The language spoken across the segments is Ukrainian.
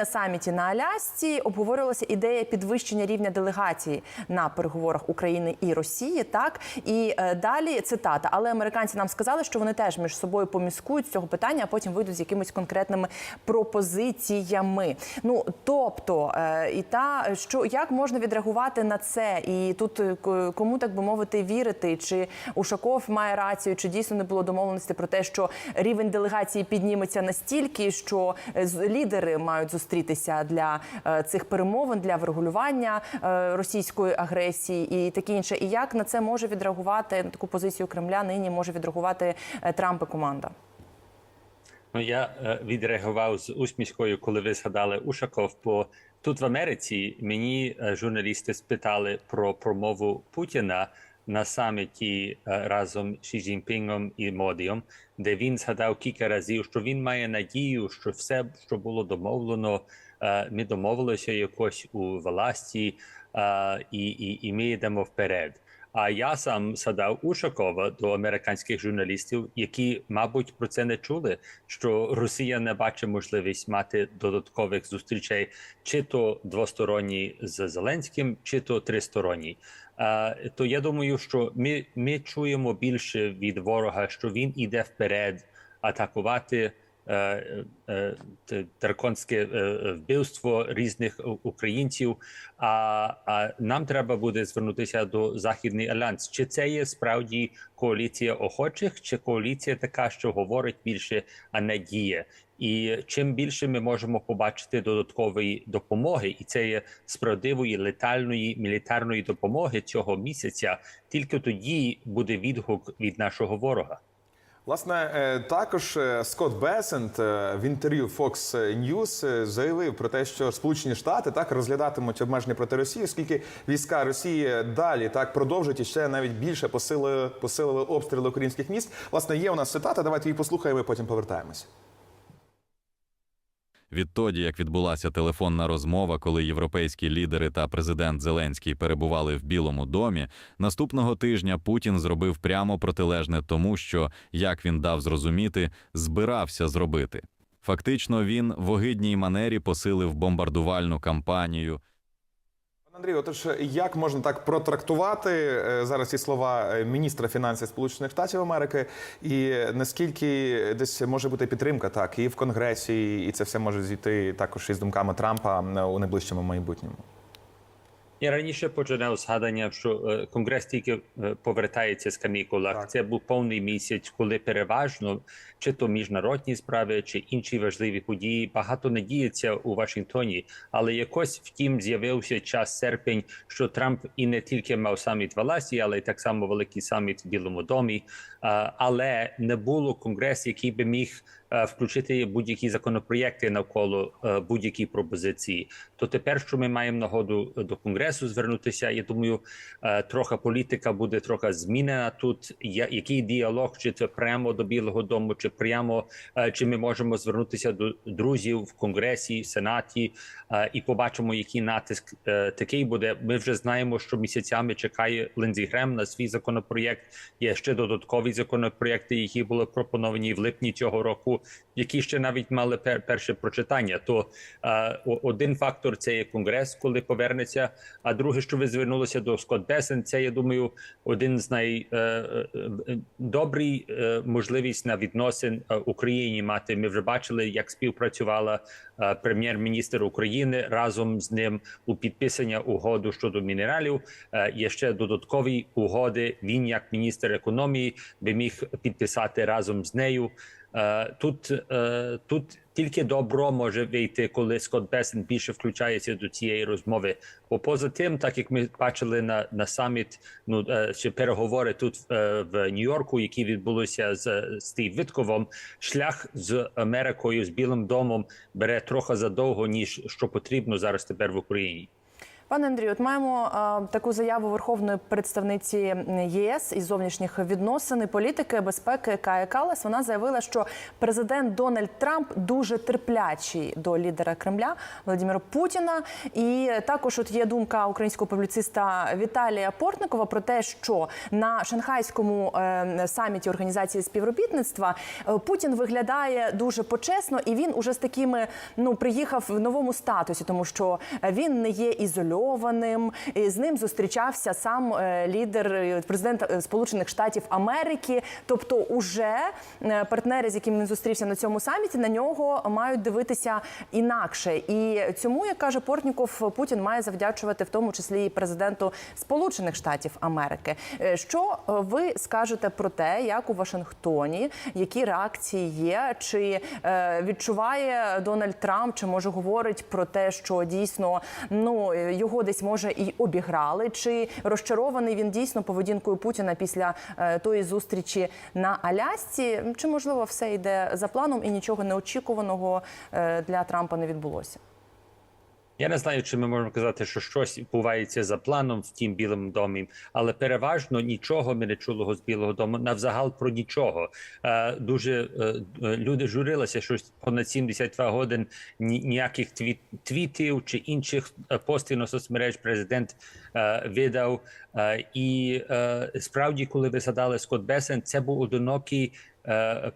На саміті на Алясці обговорювалася ідея підвищення рівня делегації на переговорах України і Росії. Так і е, далі цитата. Але американці нам сказали, що вони теж між собою поміскують з цього питання, а потім вийдуть з якимись конкретними пропозиціями. Ну тобто, е, і та що як можна відреагувати на це? І тут е, кому так би мовити вірити? Чи Ушаков має рацію, чи дійсно не було домовленості про те, що рівень делегації підніметься настільки, що лідери мають зустрітися для е, цих перемовин для врегулювання е, російської агресії і таке інше. І як на це може відреагувати на таку позицію Кремля? Нині може відреагувати е, Трамп і команда? Ну я відреагував з усмішкою, коли ви згадали Ушаков. Бо тут в Америці мені журналісти спитали про промову Путіна на саміті разом з Ші Цзіньпінгом і Модієм, де він згадав кілька разів, що він має надію, що все, що було домовлено, ми домовилися якось у власті, і, і, і ми йдемо вперед. А я сам згадав Ушакова до американських журналістів, які, мабуть, про це не чули. Що Росія не бачить можливість мати додаткових зустрічей, чи то двосторонні з Зеленським, чи то тристоронні. А, то я думаю, що ми, ми чуємо більше від ворога, що він іде вперед атакувати. Е, е, Драконське е, вбивство різних українців. А, а нам треба буде звернутися до Західний альянс. Чи це є справді коаліція охочих, чи коаліція така, що говорить більше, а не діє? І чим більше ми можемо побачити додаткової допомоги, і це є справедливої летальної мілітарної допомоги цього місяця, тільки тоді буде відгук від нашого ворога. Власне, е, також е, Скотт Бесент е, в інтерв'ю Fox News заявив про те, що Сполучені Штати так розглядатимуть обмеження проти Росії, оскільки війська Росії далі так продовжать і ще навіть більше посилили, посилили обстріли українських міст. Власне, є у нас цитата. Давайте її послухаємо, і потім повертаємося. Відтоді, як відбулася телефонна розмова, коли європейські лідери та президент Зеленський перебували в Білому домі, наступного тижня Путін зробив прямо протилежне тому, що, як він дав зрозуміти, збирався зробити. Фактично, він в огидній манері посилив бомбардувальну кампанію. Пане Андрію, отож, як можна так протрактувати е, зараз ці слова е, міністра фінансів Сполучених Штатів Америки, і наскільки десь може бути підтримка так і в Конгресі, і це все може зійти також із думками Трампа е, у найближчому майбутньому? Я раніше починав згадання, що конгрес тільки повертається з канікулах. Це був повний місяць, коли переважно чи то міжнародні справи, чи інші важливі події багато не діється у Вашингтоні. Але якось втім з'явився час серпень, що Трамп і не тільки мав саміт в Аласі, але й так само великий саміт в Білому домі. Е, Але не було конгрес, який би міг е, включити будь-які законопроєкти навколо е, будь-які пропозиції. То тепер, що ми маємо нагоду до конгресу звернутися, я думаю, трохи політика буде трохи змінена тут. Який діалог, чи це прямо до Білого Дому, чи прямо чи ми можемо звернутися до друзів в конгресі, сенаті е, і побачимо, який натиск такий буде. Ми вже знаємо, що місяцями чекає Линдзі Грем на свій законопроєкт. Є ще додаткові законопроєкти, які були пропоновані в липні цього року, які ще навіть мали пер- перше прочитання. То е, один фактор це є конгрес, коли повернеться. А друге, що ви звернулися до Скотт Бесен, це я думаю, один з най е, е, е, е, можливість на відносин е, Україні мати. Ми вже бачили, як співпрацювала е, прем'єр-міністр України разом з ним у підписання угоду щодо мінералів. Є ще додаткові угоди. Він, як міністр економії, би міг підписати разом з нею. Е, Тут, е, тут тільки добро може вийти, коли Скотт Бесен більше включається до цієї розмови. Бо поза тим, так як ми бачили на, на саміт, ну е, чи переговори тут в Нью-Йорку, які відбулися з Стів Вітковом, шлях з Америкою з Білим домом бере трохи задовго, ніж що потрібно зараз тепер в Україні. Пане Андрію, от маємо е, таку заяву верховної представниці ЄС із зовнішніх відносин і політики безпеки Кая Калас. Вона заявила, що президент Дональд Трамп дуже терплячий до лідера Кремля Володимира Путіна. І також от є думка українського публіциста Віталія Портникова про те, що на шанхайському е, саміті організації співробітництва е, Путін виглядає дуже почесно, і він уже з такими ну приїхав в новому статусі, тому що він не є ізольованим. І з ним зустрічався сам е, лідер е, президент е, Сполучених Штатів Америки. Тобто, уже партнери, з якими він зустрівся на цьому саміті, на нього мають дивитися інакше. І цьому, як каже Портніков, Путін має завдячувати в тому числі і президенту Сполучених Штатів Америки. Що ви скажете про те, як у Вашингтоні, які реакції є? Чи відчуває Дональд Трамп, чи може говорить про те, що дійсно ну його десь може і обіграли? Чи розчарований він дійсно поведінкою Путіна після е, тої зустрічі на Алясці? Чи можливо все йде за планом і нічого неочікуваного е, для Трампа не відбулося? Я не знаю, чи ми можемо казати, що щось відбувається за планом в тім білому домі, але переважно нічого ми не чули з білого дому навзагал про нічого. Е, дуже е, е, люди журилися, що понад 72 годин ніяких твіт, твітів чи інших постів на соцмереж президент видав. І справді, коли ви згадали Скотт Бесен, це був одинокий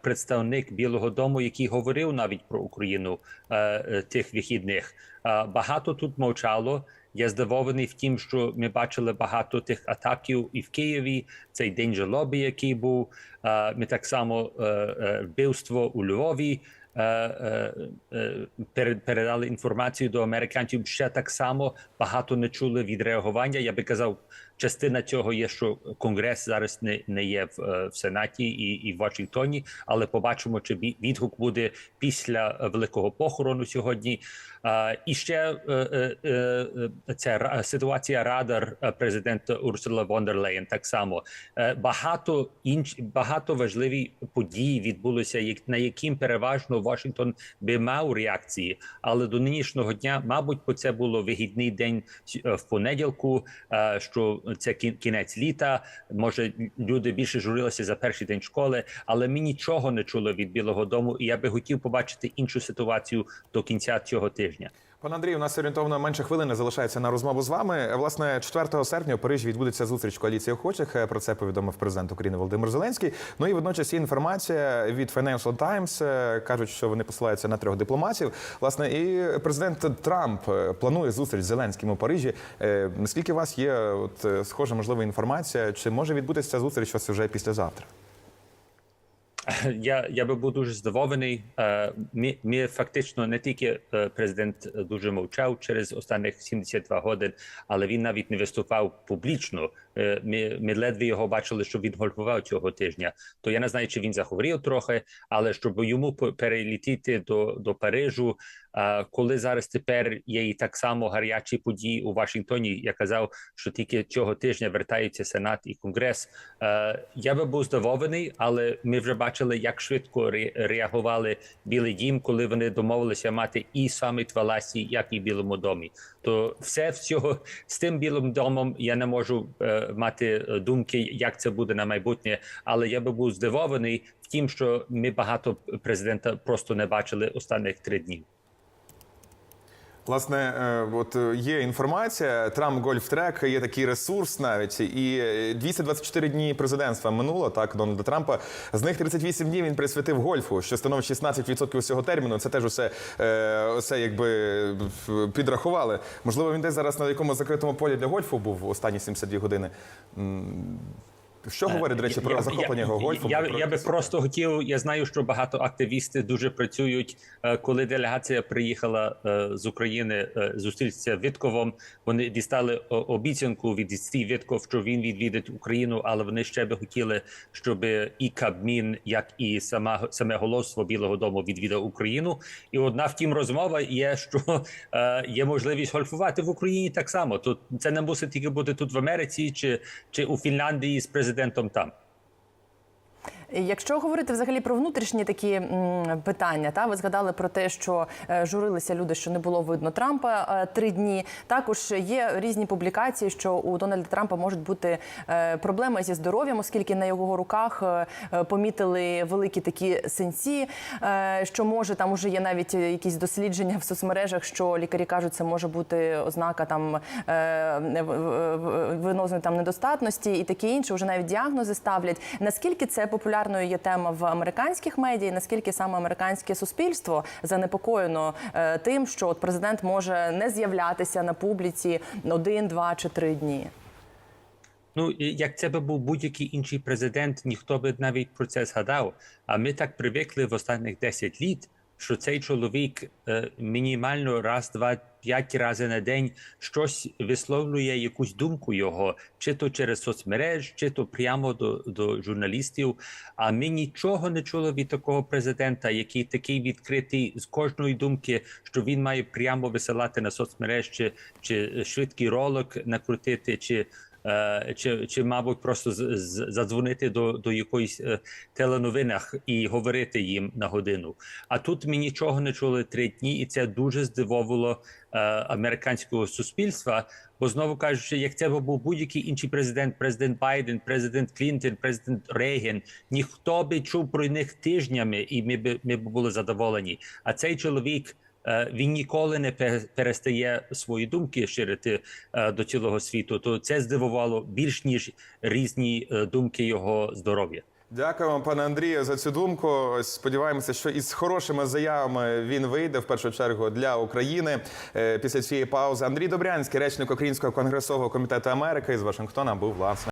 представник Білого Дому, який говорив навіть про Україну е, е, тих вихідних. Е, Багато тут мовчало. Я здивований в тім, що ми бачили багато тих атаків і в Києві. Цей день жалоби, який був. Е, Ми так само е, е, вбивство у Львові. Е, е, е, пере- Передали інформацію до американців. Ще так само багато не чули відреагування. Я би казав, частина цього є, що конгрес зараз не, не є в, в сенаті і, і в Вашингтоні, але побачимо, чи відгук буде після великого похорону сьогодні. І ще ця ситуація радар президента Урсула фон дер Лейн так само багато інш багато важливі події відбулися, як на яким переважно Вашингтон би мав реакції, але до нинішнього дня, мабуть, бо це було вигідний день е, в понеділку. е, Що це кін- кінець літа. Може, люди більше журилися за перший день школи, але ми нічого не чули від Білого Дому, і я би хотів побачити іншу ситуацію до кінця цього тижня. Пане Андрію, у нас орієнтовно менше хвилини залишається на розмову з вами. Власне, 4 серпня у Парижі відбудеться зустріч коаліції охочих. Е, Про це повідомив президент України Володимир Зеленський. Ну і водночас є інформація від Financial Times. е, кажуть, що вони посилаються на трьох дипломатів. Власне, і президент Трамп е, планує зустріч з Зеленським у Парижі. Наскільки у вас є от схожа можлива інформація? Чи може відбутися зустріч ось вже післязавтра? Я, я би був дуже здивований. Е, Ми, ми фактично не тільки е, президент дуже мовчав через останніх 72 годин, але він навіть не виступав публічно. Е, Ми, ми ледве його бачили, що він гольфував цього тижня. То я не знаю, чи він захворів трохи, але щоб йому перелетіти до, до Парижу, коли зараз тепер є і так само гарячі події у Вашингтоні. Я казав, що тільки цього тижня вертаються Сенат і Конгрес. Е, Я би був здивований, але ми вже бачили, як швидко реагували Білий Дім, коли вони домовилися мати і саміт в Аласі, як і в Білому домі. То все всього з тим білим домом я не можу е, мати думки, як це буде на майбутнє. Але я би був здивований тім, що ми багато президента просто не бачили останніх три дні. Власне, е, от е, є інформація. Трамп Гольф Трек є такий ресурс навіть, і е, 224 дні президентства минуло так Дональда Трампа. З них 38 днів він присвятив гольфу, що становить 16% усього терміну. Це теж усе, е, усе якби е, підрахували. Можливо, він десь зараз на якомусь закритому полі для гольфу був останні 72 години. Що говорить, до речі, про Я- захоплення я- його гольфом? Я, я би просто хотів. Я знаю, що багато активістів дуже працюють. Е, Коли делегація приїхала е, з України е, зустрітися Вітковом, вони дістали обіцянку від Стів Вітков, що він відвідить Україну, але вони ще би хотіли, щоб і Кабмін, як і сама саме голосство Білого Дому відвідав Україну. І одна втім розмова є, що е, є можливість гольфувати в Україні так само. Тут це не мусить тільки бути тут в Америці чи, чи у Фінляндії з президентом там. Якщо говорити взагалі про внутрішні такі питання, та ви згадали про те, що е, журилися люди, що не було видно Трампа е, три дні. Також є різні публікації, що у Дональда Трампа можуть бути е, проблеми зі здоров'ям, оскільки на його руках помітили великі такі синці, е, що може там уже є навіть якісь дослідження в соцмережах, що лікарі кажуть, це може бути ознака там венозної там недостатності і таке інше. Вже навіть діагнози ставлять. Наскільки це популярною є тема в американських медіа, і наскільки саме американське суспільство занепокоєно е, тим, що от президент може не з'являтися на публіці один, два чи три дні? Ну, як це би був будь-який інший президент, ніхто би навіть про це згадав. А ми так привикли в останніх 10 літ, що цей чоловік е, мінімально раз, два, п'ять разів на день щось висловлює якусь думку його, чи то через соцмереж, чи то прямо до, до журналістів. А ми нічого не чули від такого президента, який такий відкритий з кожної думки, що він має прямо висилати на соцмереж, чи, чи швидкий ролик накрутити, чи чи, чи, мабуть, просто задзвонити до, до якоїсь е, теленовинах і говорити їм на годину. А тут ми нічого не чули три дні, і це дуже здивовувало е, американського суспільства. Бо знову кажучи, як це був будь-який інший президент, президент Байден, президент Клінтон, президент Рейган, ніхто би чув про них тижнями, і ми б ми б були задоволені. А цей чоловік. Е, Він ніколи не пе- перестає свої думки ширити е, до цілого світу. То це здивувало більш ніж різні е, думки його здоров'я. Дякую вам, пане Андрію, за цю думку. Ось Сподіваємося, що із хорошими заявами він вийде в першу чергу для України після цієї паузи. Андрій Добрянський, речник Українського конгресового комітету Америки з Вашингтона, був власне.